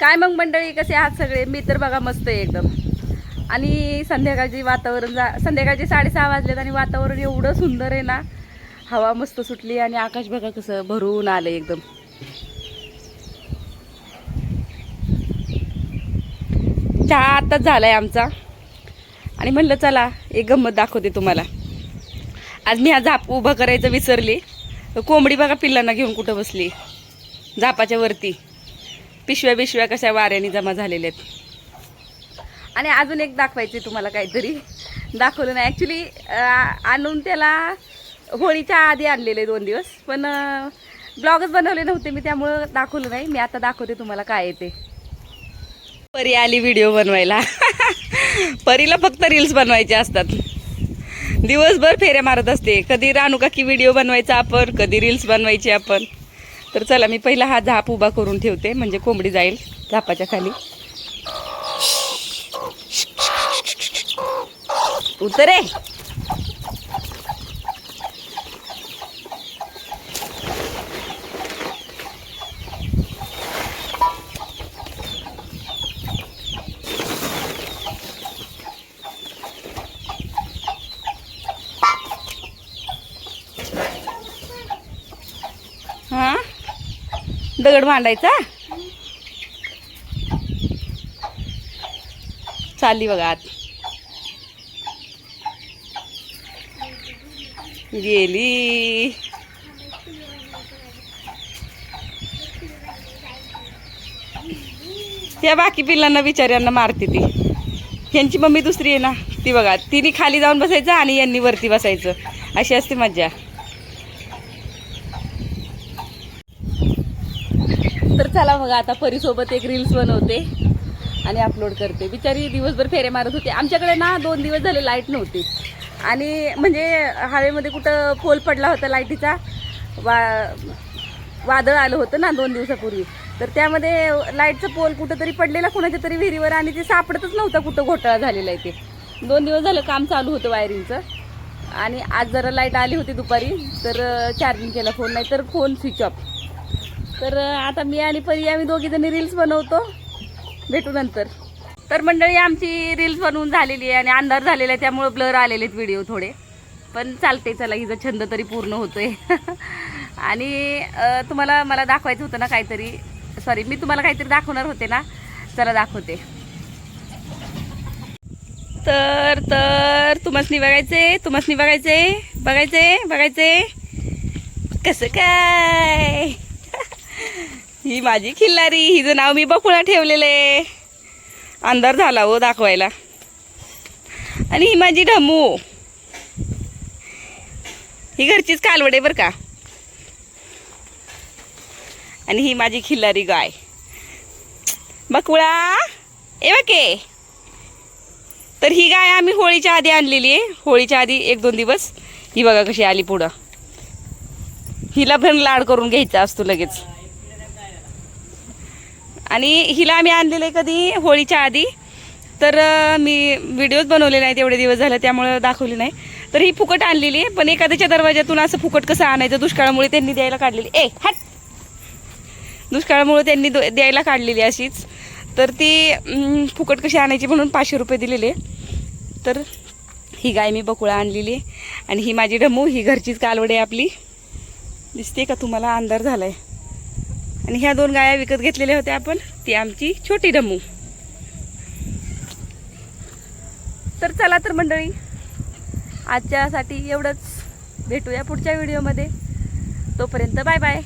काय मग मंडळी कसे आहात सगळे? मी तर बघा मस्त आहे एकदम. आणि संध्याकाळची वातावरण जा संध्याकाळचे साडेसहा वाजलेत आणि वातावरण एवढं सुंदर आहे ना. हवा मस्त सुटली आणि आकाश बघा कसं भरून आलं एकदम. चहा आताच आहे आमचा. आणि म्हणलं चला एक गंमत दाखवते तुम्हाला. आज मी हा झाप उभं करायचं विसरली. कोंबडी बघा पिल्लांना घेऊन कुठं बसली. झापाच्या वरती. पिशव्या बिशव्या कशा वाऱ्याने जमा झालेल्या आहेत. आणि अजून एक दाखवायचे तुम्हाला काहीतरी. दाखवलं नाही. ॲक्च्युली आणून त्याला होळीच्या आधी आणलेले दोन दिवस. पण ब्लॉगच बनवले नव्हते मी त्यामुळं दाखवलं नाही. मी आता दाखवते तुम्हाला काय येते परी आली व्हिडिओ बनवायला. परीला फक्त रील्स बनवायचे असतात. दिवसभर फेऱ्या मारत असते. कधी रानू काकी व्हिडिओ बनवायचा आपण कधी रील्स बनवायची आपण. तर चला मी पहिला हा झाप उभा करून ठेवते म्हणजे कोंबडी जाईल झापाच्या खाली. उतरे हां? दगड मांडायचा? चालली बघा आत. गेली. त्या बाकी पिल्लांना बिचाऱ्यांना मारते ती. ह्यांची मम्मी दुसरी आहे ना ती बघा. तिने खाली जाऊन बसायचं आणि यांनी वरती बसायचं. अशी असते मज्जा. चला मग आता परीसोबत एक रील्स बनवते आणि अपलोड करते. बिचारी दिवसभर फेरे मारत होते. आमच्याकडे ना दोन दिवस झाले लाइट नव्हती. आणि म्हणजे हवेमध्ये कुठं पोल पडला होता लाईटीचा वा वादळ आलं होतं ना दोन दिवसापूर्वी. तर त्यामध्ये लाईटचं पोल कुठंतरी पडलेला कुणाच्या तरी विहिरीवर आणि ते सापडतच नव्हतं कुठं घोटाळा झालेला आहे ते. दोन दिवस झालं काम चालू होतं वायरिंगचं आणि आज जरा लाइट आली होती दुपारी तर चार्जिंग केला फोन नाही तर फोन स्विच ऑफ तर आता मी आणि परी आम्ही दोघी जणी रील्स बनवतो. भेटू नंतर. तर मंडळी आमची रील्स बनवून झालेली आहे आणि अंधार झालेला आहे त्यामुळे ब्लर आलेले आहेत व्हिडिओ थोडे. पण चालते चला हिचा छंद तरी पूर्ण होतोय. आणि तुम्हाला मला दाखवायचं होतं ना काहीतरी. सॉरी मी तुम्हाला काहीतरी दाखवणार होते ना? चला दाखवते. तर तर तुम्हासनी बघायचे तुम्हासनी बघायचे बघायचे बघायचे कसं काय? ही माझी खिल्लारी हिचं नाव मी बकुळा ठेवलेलं आहे. अंधार झाला हो दाखवायला. आणि ही माझी ढमू. ही घरचीच कालवडे बरं का. आणि ही माझी खिल्लारी गाय. बकुळा ए बके. तर ही गाय आम्ही होळीच्या आधी आणलेली आहे. होळीच्या आधी एक दोन दिवस. ही बघा कशी आली पुढं. हिला पण लाड करून घ्यायचा असतो लगेच. आणि हिला आम्ही आणलेलं आहे कधी? होळीच्या आधी. तर मी व्हिडिओज बनवले नाहीत एवढे दिवस झाले त्यामुळं दाखवली नाही. तर ही फुकट आणलेली आहे पण एखाद्याच्या दरवाज्यातून असं फुकट कसं आणायचं? दुष्काळामुळे त्यांनी द्यायला काढलेली. ए हट! दुष्काळामुळे त्यांनी द्यायला काढलेली अशीच. तर ती फुकट कशी आणायची म्हणून पाचशे रुपये दिलेले. तर ही गाय मी बकुळा आणलेली आहे. आणि ही माझी डमू ही घरचीच कालवडे आपली. दिसते का तुम्हाला? अंधार झाला आहे आणि ह्या दोन गाया विकत घेतलेल्या होत्या आपण. ती आमची छोटी डमू. तर चला तर मंडळी आजच्यासाठी एवढंच. भेटूया पुढच्या व्हिडिओमध्ये तोपर्यंत बाय बाय.